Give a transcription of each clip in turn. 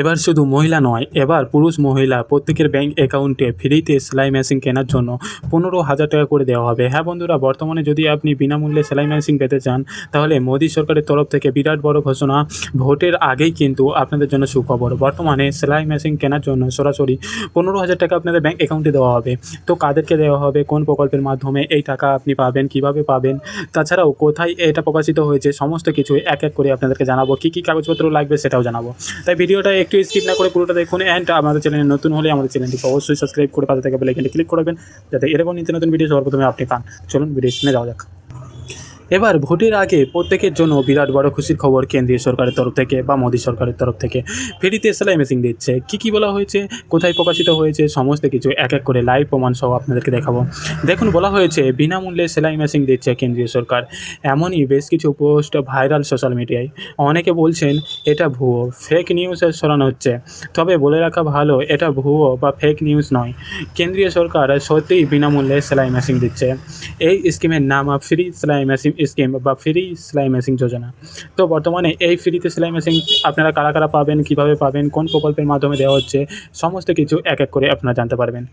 এবার শুধু মহিলা নয়, এবার পুরুষ মহিলা প্রত্যেকের ব্যাংক অ্যাকাউন্টে ফ্রিতে সেলাই মেশিন কেনার জন্য পনেরো হাজার টাকা করে দেওয়া হবে। হ্যাঁ বন্ধুরা, বর্তমানে যদি আপনি বিনামূল্যে সেলাই মেশিন পেতে চান, তাহলে মোদী সরকারের তরফ থেকে বিরাট বড় ঘোষণা, ভোটের আগেই কিন্তু আপনাদের জন্য সুখবর। বর্তমানে সেলাই মেশিন কেনার জন্য সরাসরি পনেরো হাজার টাকা আপনাদের ব্যাংক অ্যাকাউন্টে দেওয়া হবে। তো কাদেরকে দেওয়া হবে? কোন প্রকল্পের মাধ্যমে এই টাকা আপনি পাবেন, কীভাবে পাবেন? তাছাড়াও কোথায় এটা প্রকাশিত হয়েছে? সমস্ত কিছু এক এক করে আপনাদেরকে জানাব। কী কী কাগজপত্র লাগবে সেটাও জানাব। তাই ভিডিওটা একটু স্কিপ না করে পুরোটা দেখুন অ্যান্ড আমাদের চ্যানেলে নতুন হলে আমাদের চ্যানেলটিকে অবশ্যই সাবস্ক্রাইব করে পাশে থেকে বেলাইকনটি ক্লিক করবেন, যাতে এরকম নিত্য নতুন ভিডিও সবার প্রথমে আপনি পান। চলুন ভিডিও স্ক্রিনে যাওয়া যাক। এবার ভোটের আগে প্রত্যেকের জন্য বিরাট বড় খুশির খবর কেন্দ্রীয় সরকারের তরফ থেকে বা মোদী সরকারের তরফ থেকে। ফ্রিতে সেলাই মেশিন দিচ্ছে। কী কী বলা হয়েছে? কোথায় প্রকাশিত হয়েছে? সমস্ত কিছু এক এক করে লাইভ প্রমাণ সহ আপনাদেরকে দেখাবো। দেখুন, বলা হয়েছে, বিনামূল্যে সেলাই মেশিন দিচ্ছে কেন্দ্রীয় সরকার। এমনই বেশ কিছু পোস্ট ভাইরাল সোশ্যাল মিডিয়ায়। অনেকে বলছেন, এটা ভুয়ো ফেক নিউজে ছড়ানো হচ্ছে। তবে বলে রাখা ভালো, এটা ভুয়ো বা ফেক নিউজ নয়। কেন্দ্রীয় সরকার সত্যিই বিনামূল্যে সেলাই মেশিন দিচ্ছে। এই স্কিমের নাম ফ্রি সেলাই মেশিন স্কিম বা ফ্রি সেলাই মেশিন যোজনা। তো বর্তমানে এই ফ্রিতে সেলাই মেশিন আপনারা কারা কারা পাবেন, কীভাবে পাবেন, কোন প্রকল্পের মাধ্যমে দেওয়া হচ্ছে, সমস্ত কিছু এক এক করে আপনারা জানতে পারবেন।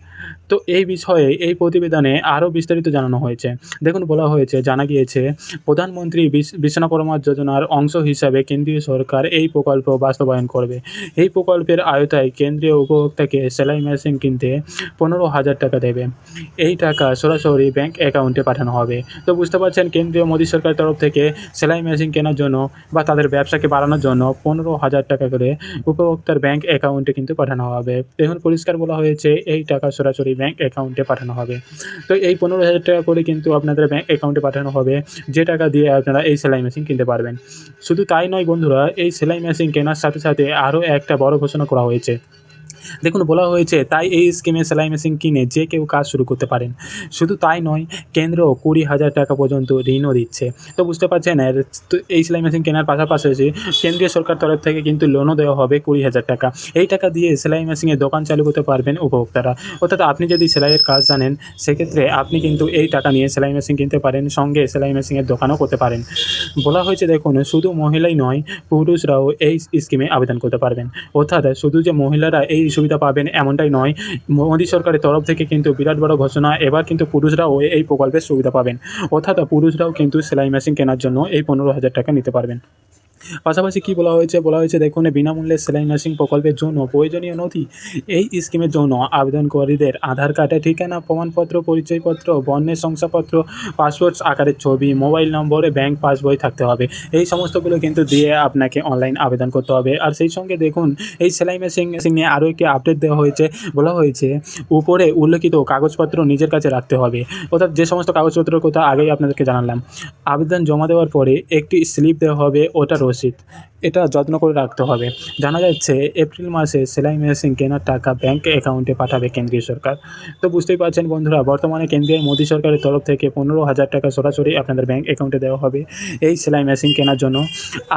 তো এই বিষয়ে, এই প্রতিবেদনে আরও বিস্তারিত জানানো হয়েছে। দেখুন, বলা হয়েছে, জানা গিয়েছে, প্রধানমন্ত্রী বিশ- বিশ্বকর্মা যোজনার অংশ হিসাবে কেন্দ্রীয় সরকার এই প্রকল্প বাস্তবায়ন করবে। এই প্রকল্পের আয়তায় কেন্দ্রীয় উপভোক্তাকে সেলাই মেশিন কিনতে পনেরো হাজার টাকা দেবে। এই টাকা সরাসরি ব্যাংক অ্যাকাউন্টে পাঠানো হবে। তো বুঝতে পারছেন, কেন্দ্রীয় মোদী সরকারের তরফ থেকে সেলাই মেশিন কেনার জন্য বা তাদের ব্যবসাকে বাড়ানোর জন্য পনেরো হাজার টাকা করে উপভোক্তার ব্যাংক অ্যাকাউন্টে কিন্তু পাঠানো হবে। দেখুন, পরিষ্কার বলা হয়েছে, এই টাকা সরাসরি ব্যাংক অ্যাকাউন্টে পাঠানো হবে। তো এই পনেরো হাজার টাকা করে কিন্তু আপনাদের ব্যাংক অ্যাকাউন্টে পাঠানো হবে। যে টাকা দিয়ে আপনারা এই সেলাই মেশিন কিনতে পারবেন। শুধু তাই নয় বন্ধুরা, এই সেলাই মেশিন কেনার সাথে সাথে আরও একটা বড় ঘোষণা করা হয়েছে। দেখুন, বলা হয়েছে তাই এই স্কিমে সেলাই মেশিন কিনে যে কেউ কাজ শুরু করতে পারেন। শুধু তাই নয়, কেন্দ্র কুড়ি হাজার টাকা পর্যন্ত ঋণও দিচ্ছে। তো বুঝতে পারছেন এই সেলাই মেশিন কেনার পাশাপাশি কেন্দ্রীয় সরকার তরফ থেকে কিন্তু লোনও দেওয়া হবে কুড়ি হাজার টাকা। এই টাকা দিয়ে সেলাই মেশিনের দোকান চালু করতে পারবেন উপভোক্তারা। অর্থাৎ আপনি যদি সেলাইয়ের কাজ জানেন, সেক্ষেত্রে আপনি কিন্তু এই টাকা নিয়ে সেলাই মেশিন কিনতে পারেন, সঙ্গে সেলাই মেশিনের দোকানও করতে পারেন। বলা হয়েছে, দেখুন, শুধু মহিলাই নয়, পুরুষরাও এই স্কিমে আবেদন করতে পারবেন। অর্থাৎ শুধু যে মহিলারা এই সুবিধা পাবেন এমনটাই নয়। মোদী সরকারের তরফ থেকে কিন্তু বিরাট বড় ঘোষণা, এবার কিন্তু পুরুষরাও এই প্রকল্পের সুবিধা পাবেন। অর্থাৎ পুরুষরাও কিন্তু সেলাই মেশিন কেনার জন্য এই পনেরো হাজার টাকা নিতে পারবেন। পাশাপাশি কি বলা হয়েছে? বলা হয়েছে, দেখুন, বিনামূল্যে সেলাই মেশিন প্রকল্পের জন্য প্রয়োজনীয় নথি। এই স্কিমের জন্য আবেদনকারীদের আধার কার্ডে ঠিকানা, প্রমাণপত্র, পরিচয়পত্র, বর্ণের শংসাপত্র, পাসপোর্ট আকারের ছবি, মোবাইল নম্বরে ব্যাংক পাসবই থাকতে হবে। এই সমস্তগুলো কিন্তু দিয়ে আপনাকে অনলাইন আবেদন করতে হবে। আর সেই সঙ্গে দেখুন, এই সেলাই মেশিন মেশিন নিয়ে আরও একটি আপডেট দেওয়া হয়েছে। বলা হয়েছে, উপরে উল্লেখিত কাগজপত্র নিজের কাছে রাখতে হবে। অর্থাৎ যে সমস্ত কাগজপত্রের কথা আগেই আপনাদেরকে জানালাম। আবেদন জমা দেওয়ার পরে একটি স্লিপ দেওয়া হবে, ওটা রসিদ এটা যত্ন করে রাখতে হবে। জানা যাচ্ছে, এপ্রিল মাসে সেলাই মেশিন কেনার টাকা ব্যাংক অ্যাকাউন্টে পাঠাবে কেন্দ্রীয় সরকার। তো বুঝতেই পারছেন বন্ধুরা, বর্তমানে কেন্দ্রীয় মোদী সরকারের তরফ থেকে পনেরো হাজার টাকা সরাসরি আপনাদের ব্যাংক অ্যাকাউন্টে দেওয়া হবে এই সেলাই মেশিন কেনার জন্য।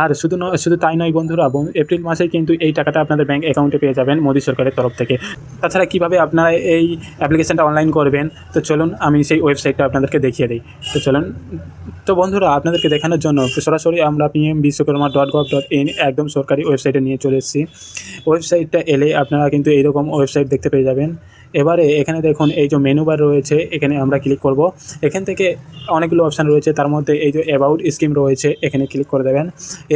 আর শুধু নয়, শুধু তাই নয় বন্ধুরা এপ্রিল মাসে কিন্তু এই টাকাটা আপনাদের ব্যাংক অ্যাকাউন্টে পেয়ে যাবেন মোদী সরকারের তরফ থেকে। তাছাড়া কীভাবে আপনারা এই অ্যাপ্লিকেশনটা অনলাইন করবেন, তো চলুন আমি সেই ওয়েবসাইটটা আপনাদেরকে দেখিয়ে দিই। তো চলুন, তো বন্ধুরা, আপনাদেরকে দেখানোর জন্য সরাসরি আমরা PM Vishwakarma dot gov dot in একদম সরকারি ওয়েবসাইটে নিয়ে চলে এসেছি। ওয়েবসাইটটা এলে আপনারা কিন্তু এইরকম ওয়েবসাইট দেখতে পেয়ে যাবেন। এবারে এখানে দেখুন, এই যে মেনু বার রয়েছে, এখানে আমরা ক্লিক করব। এখান থেকে অনেকগুলো অপশান রয়েছে, তার মধ্যে এই যে অ্যাবাউট স্কিম রয়েছে, এখানে ক্লিক করে দেবেন।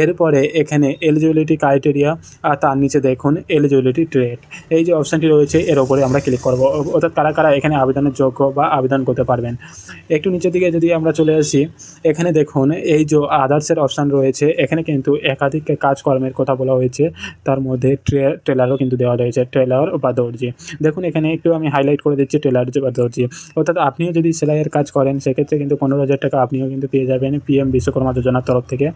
এরপরে এখানে এলিজিবিলিটি ক্রাইটেরিয়া আর তার নিচে দেখুন এলিজিবিলিটি ট্রেড এই যে অপশানটি রয়েছে, এর ওপরে আমরা ক্লিক করব। অর্থাৎ কারা কারা এখানে আবেদনের যোগ্য বা আবেদন করতে পারবেন। একটু নিচের দিকে যদি আমরা চলে আসি, এখানে দেখুন, এই যে আদার্সের অপশান রয়েছে, এখানে কিন্তু একাধিক কাজকর্মের কথা বলা হয়েছে। তার মধ্যে ট্রে ট্রেলারও কিন্তু দেওয়া রয়েছে ট্রেলার বা দর্জি। দেখুন, এখানে একটু আমি হাইলাইট করে দিচ্ছি ট্রেলার বা দর্জি অর্থাৎ আপনিও যদি সেলাইয়ের কাজ করেন, সেক্ষেত্রে কিন্তু পনেরো হাজার টাকা আপনিও কিন্তু পেয়ে যাবেন পিএম বিশ্বকর্মা যোজনার তরফ থেকে।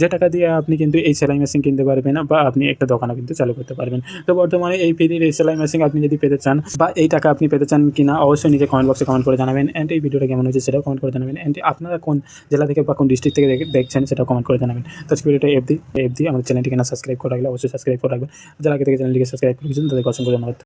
যে টাকা দিয়ে আপনি কিন্তু এই সেলাই মেশিন কিনতে পারবেন বা আপনি একটা দোকানও কিন্তু চালু করতে পারবেন। তো বর্তমানে এই ফ্রির এই সেলাই মেশিন আপনি যদি পেতে চান বা এই টাকা আপনি পেতে চান কিনা, অবশ্যই নিজে কমেন্ট বক্সে কমেন্ট করে জানাবেন। অ্যান্ড এই ভিডিওটা কেমন হয়েছে সেটাও কমেন্ট করে জানাবেন। অ্যান্ড আপনারা কোন জেলা থেকে বা কোন ডিস্ট্রিক্ট থেকে দেখছেন সেটাও কমেন্ট করে জানাবেন। তো ভিডিওটা এফ দি এফ দি আমাদের চ্যানেলটিকে না সাবস্ক্রাইব করে রাখলে অবশ্যই সাবস্ক্রাইব করে রাখবেন। যারা আগে থেকে চ্যানেলটিকে সাবস্ক্রাইব করেছেন, তাদেরকে অসংখ্য ধন্যবাদ।